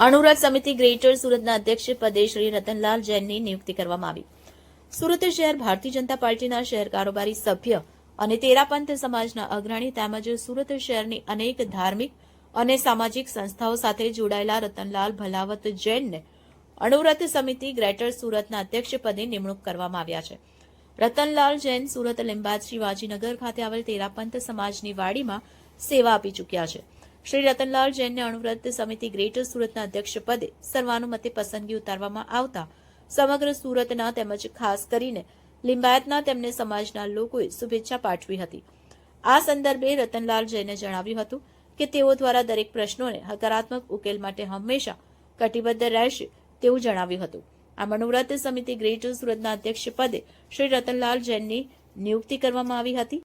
અનુરાગ સમિતિ ગ્રેટર સુરતના અધ્યક્ષ પદે શ્રી રતનલાલ જૈનની નિયુક્તિ કરવામાં આવી. સુરત શહેર ભારતીય જનતા પાર્ટીના શહેર કારોબારી સભ્ય અને તેરાપંથ સમાજના અગ્રણી તેમજ સુરત શહેરની અનેક ધાર્મિક અને સામાજિક સંસ્થાઓ સાથે જોડાયેલા રતનલાલ ભલાવત જૈનને અણુરત સમિતિ ગ્રેટર સુરતના અધ્યક્ષ પદે નિમણૂક કરવામાં આવ્યા છે. રતનલાલ જૈન સુરત લીંબાદ શિવાજીનગર ખાતે આવેલ તેરાપંથ સમાજની વાડીમાં સેવા આપી ચૂક્યા છે. શ્રી રતનલાલ જૈનને અણુવ્રત સમિતિ ગ્રેટર સુરતના અધ્યક્ષ પદે સર્વાનુમતે પસંદગી ઉતારવામાં આવતા સમગ્ર સુરતના તેમજ ખાસ કરીને લિંબાયતના તેમને સમાજના લોકોએ શુભેચ્છા પાઠવી હતી. આ સંદર્ભે રતનલાલ જૈને જણાવ્યું હતું કે તેઓ દ્વારા દરેક પ્રશ્નોને હકારાત્મક ઉકેલ માટે હંમેશા કટિબદ્ધ રહેશે તેવું જણાવ્યું હતું. આ મનોવ્રત સમિતિ ગ્રેટર સુરતના અધ્યક્ષ પદે શ્રી રતનલાલ જૈનની નિયુક્તિ કરવામાં આવી હતી.